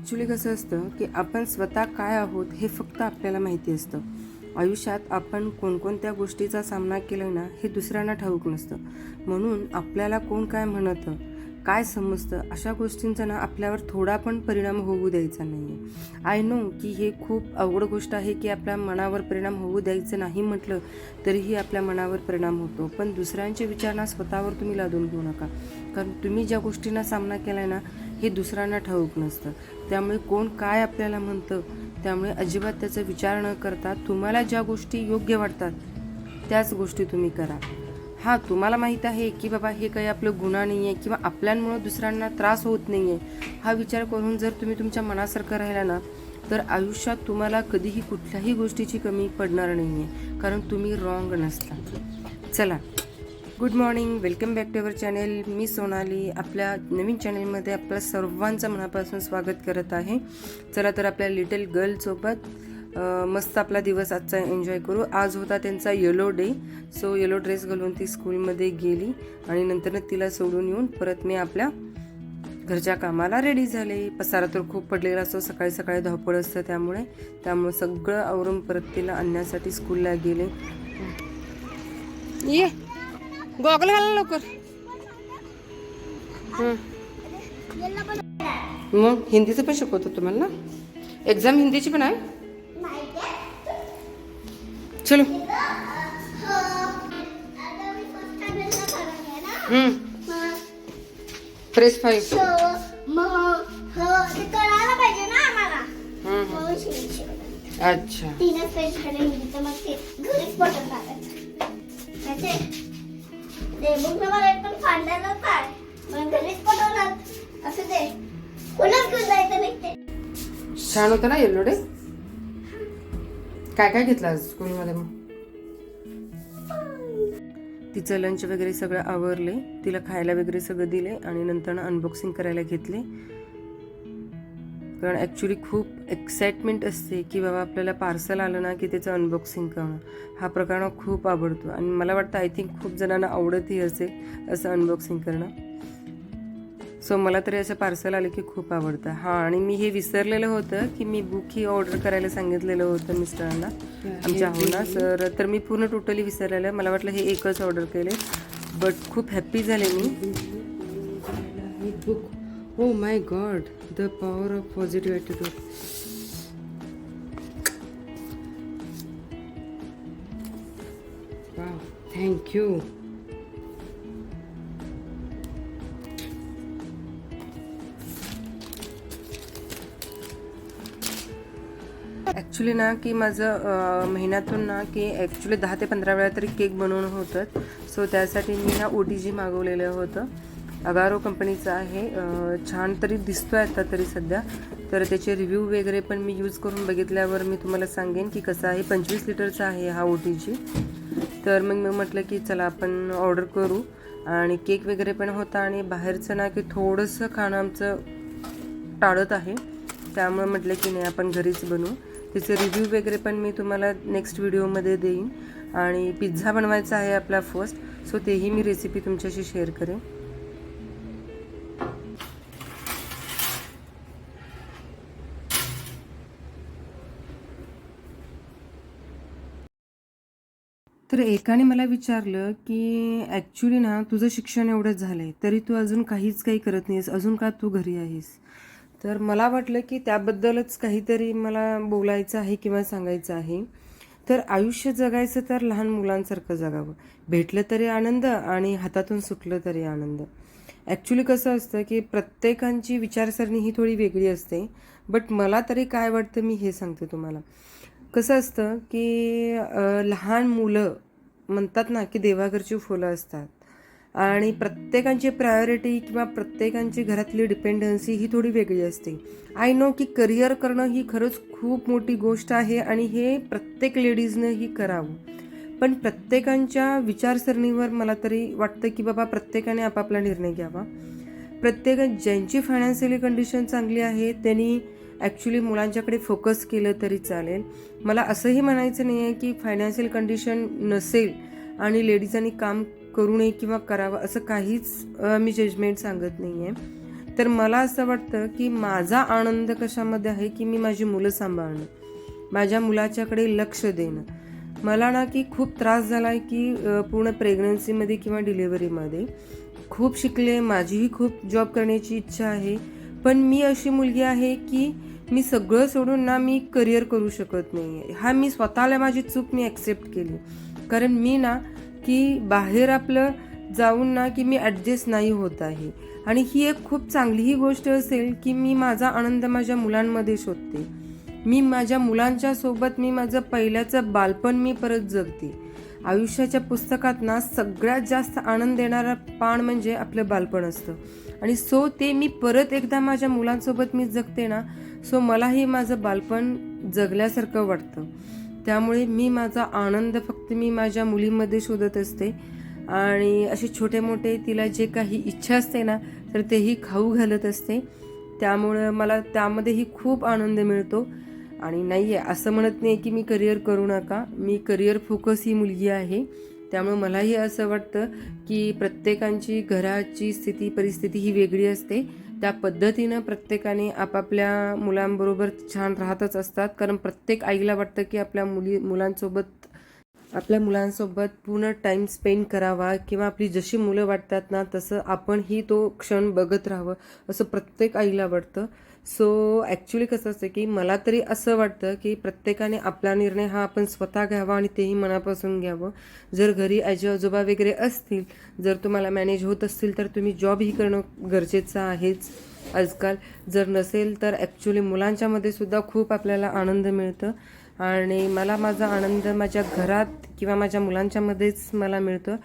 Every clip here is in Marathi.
ॲक्च्युली कसं असतं की आपण स्वतः काय आहोत हे फक्त आपल्याला माहिती असतं. आयुष्यात आपण कोणकोणत्या गोष्टीचा सामना केला ना हे दुसऱ्यांना ठाऊक नसतं. म्हणून आपल्याला कोण काय म्हणतं काय समजतं? अशा गोष्टींचा ना आपल्यावर थोडा पण परिणाम होऊ द्यायचा नाही आहे आय नो की हे खूप अवघड गोष्ट आहे की आपल्या मनावर परिणाम होऊ द्यायचं नाही म्हटलं तरीही आपल्या मनावर परिणाम होतो. पण दुसऱ्यांचे विचार ना स्वतःवर तुम्ही लादून घेऊ नका. कारण तुम्ही ज्या गोष्टींना सामना केला आहे ना हे दुसऱ्यांना ठाऊक नसतं. त्यामुळे कोण काय आपल्याला म्हणतं त्यामुळे अजिबात त्याचा विचार न करता तुम्हाला ज्या गोष्टी योग्य वाटतात त्याच गोष्टी तुम्ही करा. हां तुम्हाला माहीत आहे की बाबा हे काही आपलं गुन्हा नाही आहे किंवा आपल्यांमुळं दुसऱ्यांना त्रास होत नाही आहे हा विचार करून जर तुम्ही तुमच्या मनासारखं राहिला ना तर आयुष्यात तुम्हाला कधीही कुठल्याही गोष्टीची कमी पडणार नाही आहे कारण तुम्ही रॉंग नसता. चला good morning welcome back to our channel मी सोनाली आपल्या नवीन चॅनेलमध्ये आपल्या सर्वांचं मनापासून स्वागत करत आहे. चला तर आपल्या लिटल गर्लसोबत मस्त आपला दिवस आजचा एन्जॉय करू. आज होता त्यांचा yellow day so yellow dress घालून ती स्कूलमध्ये गेली आणि नंतर तिला सोडून येऊन परत मी आपल्या घरच्या कामाला रेडी झाले. पसारा तर खूप पडलेला असतो सकाळी सकाळी धावपळ असतं त्यामुळे. त्यामुळे सगळं आवरून परत तिला आणण्यासाठी स्कूलला गेले. ये गॉगल घाला लवकर. मग हिंदीचं पण शिकवतो तुम्हाला ना? एक्झाम हिंदीची पण आहे? अच्छा. कोणाच घेऊन जायचं नाही ते? छान होतं ना येल्लो डे काय काय घेतलं आज स्कूलमध्ये मग? तिचं लंच वगैरे सगळं आवरले. तिला खायला वगैरे सगळं दिले आणि नंतर अनबॉक्सिंग करायला घेतले. कारण ॲक्च्युली खूप एक्साइटमेंट असते की बाबा आपल्याला पार्सल आलं ना की त्याचं अनबॉक्सिंग करणं. हा प्रकार खूप आवडतो. आणि मला वाटतं आय थिंक खूप जणांना आवडतही असेल असं अनबॉक्सिंग करणं. सो मला तरी असं पार्सल आलं की खूप आवडतं. हां आणि मी हे विसरलेलं होतं की मी बुक ही ऑर्डर करायला सांगितलेलं होतं मिस्टरांना आमच्या होना सर तर मी पूर्ण टोटली विसरलेलं मला वाटलं हे एकच ऑर्डर केले. बट खूप हॅप्पी झाले मी. Book o my god the power of positive attitude thank you actually ना की माझं महिन्यातून ना की ॲक्च्युली दहा ते पंधरा वेळा तरी केक बनवणं होतं. सो त्यासाठी मी ना ओ टी जी मागवलेलं होतं. अगारो कंपनीचं आहे. छान तरी दिसतो आहे आता तरी सध्या. तर त्याचे रिव्ह्यू वगैरे पण मी यूज करून बघितल्यावर मी तुम्हाला सांगेन की कसं आहे. पंचवीस लिटरचा आहे हा ओ टी जी तर मग मी म्हटलं की चला आपण ऑर्डर करू. आणि केक वगैरे पण होता आणि बाहेरचं ना की थोडंसं खाणं आमचं टाळत आहे. त्यामुळे म्हटलं की नाही आपण घरीच बनवू. त्याचे रिव्ह्यू वगैरे पण मी तुम्हाला नेक्स्ट व्हिडिओमध्ये देईन. आणि पिझ्झा बनवायचा आहे आपला फर्स्ट सो तेही मी रेसिपी तुमच्याशी शेअर करेन. तर एकाने मला विचारलं की ॲक्च्युली ना तुझं शिक्षण एवढंच झालं आहे तरी तू अजून काहीच काही करत नाहीस अजून का तू घरी आहेस? तर मला वाटलं की त्याबद्दलच काहीतरी मला बोलायचं आहे किंवा सांगायचं आहे. तर आयुष्य जगायचं तर लहान मुलांसारखं जगावं. भेटलं तरी आनंद आणि हातातून सुटलं तरी आनंद. ॲक्च्युली कसं असतं की प्रत्येकांची विचारसरणी ही थोडी वेगळी असते. बट मला तरी काय वाटतं मी हे सांगते तुम्हाला. कसं असतं की लहान मुलं म्हणतात ना की देवाघरची फुलं असतात. आणि प्रत्येकांची प्रायोरिटी किंवा प्रत्येकांची घरातली डिपेंडन्सी ही थोडी वेगळी असते. आय नो की करिअर करणं ही खरंच खूप मोठी गोष्ट आहे आणि हे प्रत्येक लेडीजनं ही करावं. पण प्रत्येकांच्या विचारसरणीवर मला तरी वाटतं की बाबा प्रत्येकाने आपापला निर्णय घ्यावा. प्रत्येक ज्यांची फायनान्शियली कंडिशन चांगली आहे त्यांनी ॲक्च्युली मुलांच्याकडे फोकस केलं तरी चालेल. मला असंही म्हणायचं नाही आहे की फायनान्शियल कंडिशन नसेल आणि लेडीजांनी काम करू नये किंवा करावं असं काहीच मी जजमेंट सांगत नाही आहे तर मला असं वाटतं की माझा आनंद कशामध्ये आहे की मी माझी मुलं सांभाळणं माझ्या मुलाच्याकडे लक्ष देणं. मला ना की खूप त्रास झाला आहे की पूर्ण प्रेग्नन्सीमध्ये किंवा डिलिव्हरीमध्ये खूप शिकले माझीही खूप जॉब करण्याची इच्छा आहे. पण मी अशी मुलगी आहे की मी सगळं सोडून ना मी करिअर करू शकत नाही हा मी स्वतःला माझी चूक मी ॲक्सेप्ट केली. कारण मी ना की बाहेर आपलं जाऊन ना की मी ॲडजस्ट नाही होत आहे. आणि ही एक खूप चांगलीही गोष्ट असेल की मी माझा आनंद माझ्या मुलांमध्ये शोधते. मी माझ्या मुलांच्या सोबत मी माझं पहिल्याचं बालपण मी परत जगते. आयुष्याच्या पुस्तकात ना सगळ्यात जास्त आनंद देणारा पान म्हणजे आपलं बालपण असतं. आणि सो ते मी परत एकदा माझ्या मुलांसोबत मी जगते ना सो मलाही माझं बालपण जगल्यासारखं वाटतं. त्यामुळे मी माझा आनंद फक्त मी माझ्या मुलीमध्ये शोधत असते. आणि असे छोटे मोठे तिला जे काही इच्छा असते ना तर तेही खाऊ घालत असते. त्यामुळं मला त्यामध्येही खूप आनंद मिळतो. आणि नाही आहे असं म्हणत नाही की मी करिअर करू नका. मी करिअर फोकस ही मुलगी आहे. त्यामुळे मलाही असं वाटतं की प्रत्येकांची घराची स्थिती परिस्थिती ही वेगळी असते. त्या पद्धतीनं प्रत्येकाने आपापल्या मुलांबरोबर छान राहतच असतात. कारण प्रत्येक आईला वाटतं की आपल्या मुली मुलांसोबत आपल्या मुलांसोबत पूर्ण टाईम स्पेंड करावा किंवा आपली जशी मुलं वाटतात ना तसं आपणही तो क्षण बघत राहावं असं प्रत्येक आईला वाटतं. सो ॲक्च्युली कसं असतं की मला तरी असं वाटतं की प्रत्येकाने आपला निर्णय हा आपण स्वतः घ्यावा आणि तेही मनापासून घ्यावं. जर घरी आजी आजोबा वगैरे असतील जर तुम्हाला मॅनेज होत असतील तर तुम्ही जॉबही करणं गरजेचं आहेच. आजकाल जर नसेल तर ॲक्च्युली मुलांच्यामध्ये सुद्धा खूप आपल्याला आनंद मिळतं. आणि मला माझा आनंद माझ्या घरात किंवा माझ्या मुलांच्यामध्येच मला मिळतो.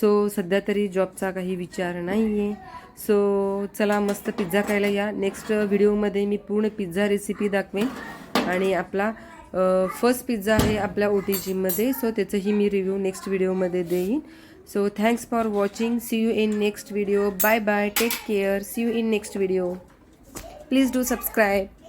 सो सध्या तरी जॉबचा काही विचार नाही आहे सो चला मस्त पिझ्झा खायला या. नेक्स्ट व्हिडिओमध्ये मी पूर्ण पिझ्झा रेसिपी दाखवेन. आणि आपला फर्स्ट पिझ्झा आहे आपल्या ओ टी जीमध्ये सो त्याचंही मी रिव्ह्यू नेक्स्ट व्हिडिओमध्ये देईन. So thanks for watching see you in next video bye bye take care see you in next video please do subscribe